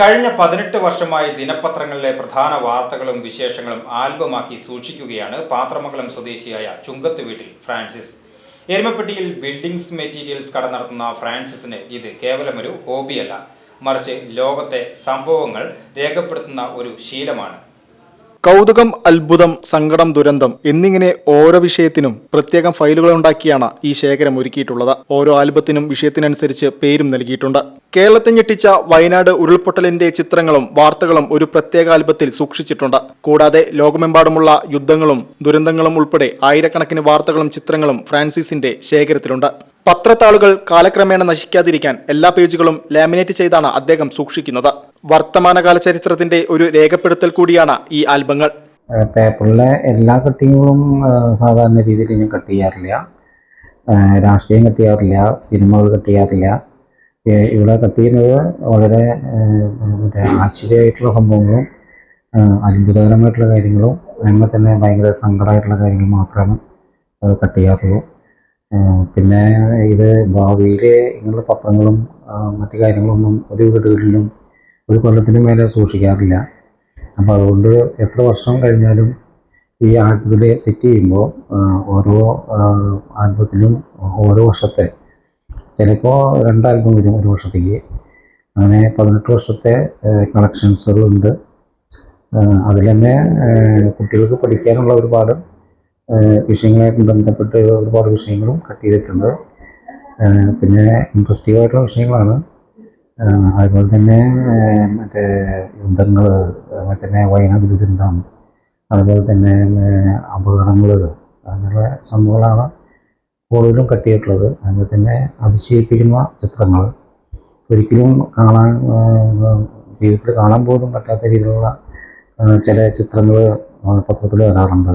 കഴിഞ്ഞ പതിനെട്ട് വർഷമായി ദിനപത്രങ്ങളിലെ പ്രധാന വാർത്തകളും വിശേഷങ്ങളും ആൽബമാക്കി സൂക്ഷിക്കുകയാണ് പാത്രമംഗലം സ്വദേശിയായ ചുങ്കത്ത് വീട്ടിൽ ഫ്രാൻസിസ്. എരുമപ്പെട്ടിയിൽ ബിൽഡിംഗ്സ് മെറ്റീരിയൽസ് കട നടത്തുന്ന ഫ്രാൻസിസിന് ഇത് കേവലമൊരു ഹോബിയല്ല മറിച്ച് ലോകത്തെ സംഭവങ്ങൾ രേഖപ്പെടുത്തുന്ന ഒരു ശീലമാണ്. കൗതുകം അത്ഭുതം സങ്കടം ദുരന്തം എന്നിങ്ങനെ ഓരോ വിഷയത്തിനും പ്രത്യേകം ഫയലുകൾ ഉണ്ടാക്കിയാണ് ഈ ശേഖരം ഒരുക്കിയിട്ടുള്ളത്. ഓരോ ആൽബത്തിനും വിഷയത്തിനനുസരിച്ച് പേരും നൽകിയിട്ടുണ്ട്. കേരളത്തെ ഞെട്ടിച്ച വയനാട് ഉരുൾപൊട്ടലിന്റെ ചിത്രങ്ങളും വാർത്തകളും ഒരു പ്രത്യേക ആൽബത്തിൽ സൂക്ഷിച്ചിട്ടുണ്ട്. കൂടാതെ ലോകമെമ്പാടുമുള്ള യുദ്ധങ്ങളും ദുരന്തങ്ങളും ഉൾപ്പെടെ ആയിരക്കണക്കിന് വാർത്തകളും ചിത്രങ്ങളും ഫ്രാൻസിസിന്റെ ശേഖരത്തിലുണ്ട്. പത്രത്താളുകൾ കാലക്രമേണ നശിക്കാതിരിക്കാൻ എല്ലാ പേജുകളും ലാമിനേറ്റ് ചെയ്താണ് അദ്ദേഹം സൂക്ഷിക്കുന്നത്. വർത്തമാനകാല ചരിത്രത്തിന്റെ ഒരു രേഖപ്പെടുത്തൽ കൂടിയാണ് ഈ ആൽബങ്ങൾ. പേപ്പറിലെ എല്ലാ കട്ടിങ്ങുകളും സാധാരണ രീതിയിൽ ഞാൻ കട്ട് ചെയ്യാറില്ല. രാഷ്ട്രീയം കട്ട് ചെയ്യാറില്ല സിനിമകൾ കട്ട് ചെയ്യാറില്ല. ഇവിടെ കട്ട് ചെയ്യുന്നത് വളരെ മറ്റേ ആശ്ചര്യമായിട്ടുള്ള സംഭവങ്ങളും അത്ഭുതകരമായിട്ടുള്ള കാര്യങ്ങളും അതുപോലെ തന്നെ ഭയങ്കര സങ്കടമായിട്ടുള്ള കാര്യങ്ങൾ മാത്രമാണ് കട്ട് ചെയ്യാറുള്ളൂ. പിന്നെ ഇത് ഭാവിയിൽ ഇങ്ങനെയുള്ള പത്രങ്ങളും മറ്റു കാര്യങ്ങളൊന്നും ഒരു വീടുകളിലും ഒരു കൊല്ലത്തിന് മേലെ സൂക്ഷിക്കാറില്ല. അപ്പോൾ അതുകൊണ്ട് എത്ര വർഷം കഴിഞ്ഞാലും ഈ ആൽബത്തിൽ സെറ്റ് ചെയ്യുമ്പോൾ ഓരോ ആൽബത്തിലും ഓരോ വർഷത്തെ ചിലപ്പോൾ രണ്ട് ആൽബം വരും ഒരു വർഷത്തേക്ക്. അങ്ങനെ പതിനെട്ട് വർഷത്തെ കളക്ഷൻസുകളുണ്ട് അതിൽ തന്നെ കുട്ടികൾക്ക് പഠിക്കാനുള്ള ഒരുപാട് വിഷയങ്ങളായിട്ട് ബന്ധപ്പെട്ട് ഒരുപാട് വിഷയങ്ങളും കട്ട് ചെയ്തിട്ടുണ്ട്. പിന്നെ ഇൻട്രസ്റ്റിംഗ് ആയിട്ടുള്ള വിഷയങ്ങളാണ് അതുപോലെ തന്നെ മറ്റേ യുദ്ധങ്ങൾ അതുപോലെ തന്നെ വയനാട് ദുരന്തം അതുപോലെ തന്നെ അപകടങ്ങൾ അങ്ങനെയുള്ള സംഭവങ്ങളാണ് കൂടുതലും കട്ടിയിട്ടുള്ളത്. അതുപോലെ തന്നെ അതിശയിപ്പിക്കുന്ന ചിത്രങ്ങൾ ഒരിക്കലും കാണാൻ ജീവിതത്തിൽ കാണാൻ പോലും പറ്റാത്ത രീതിയിലുള്ള ചില ചിത്രങ്ങൾ പത്രത്തിൽ വരാറുണ്ട്.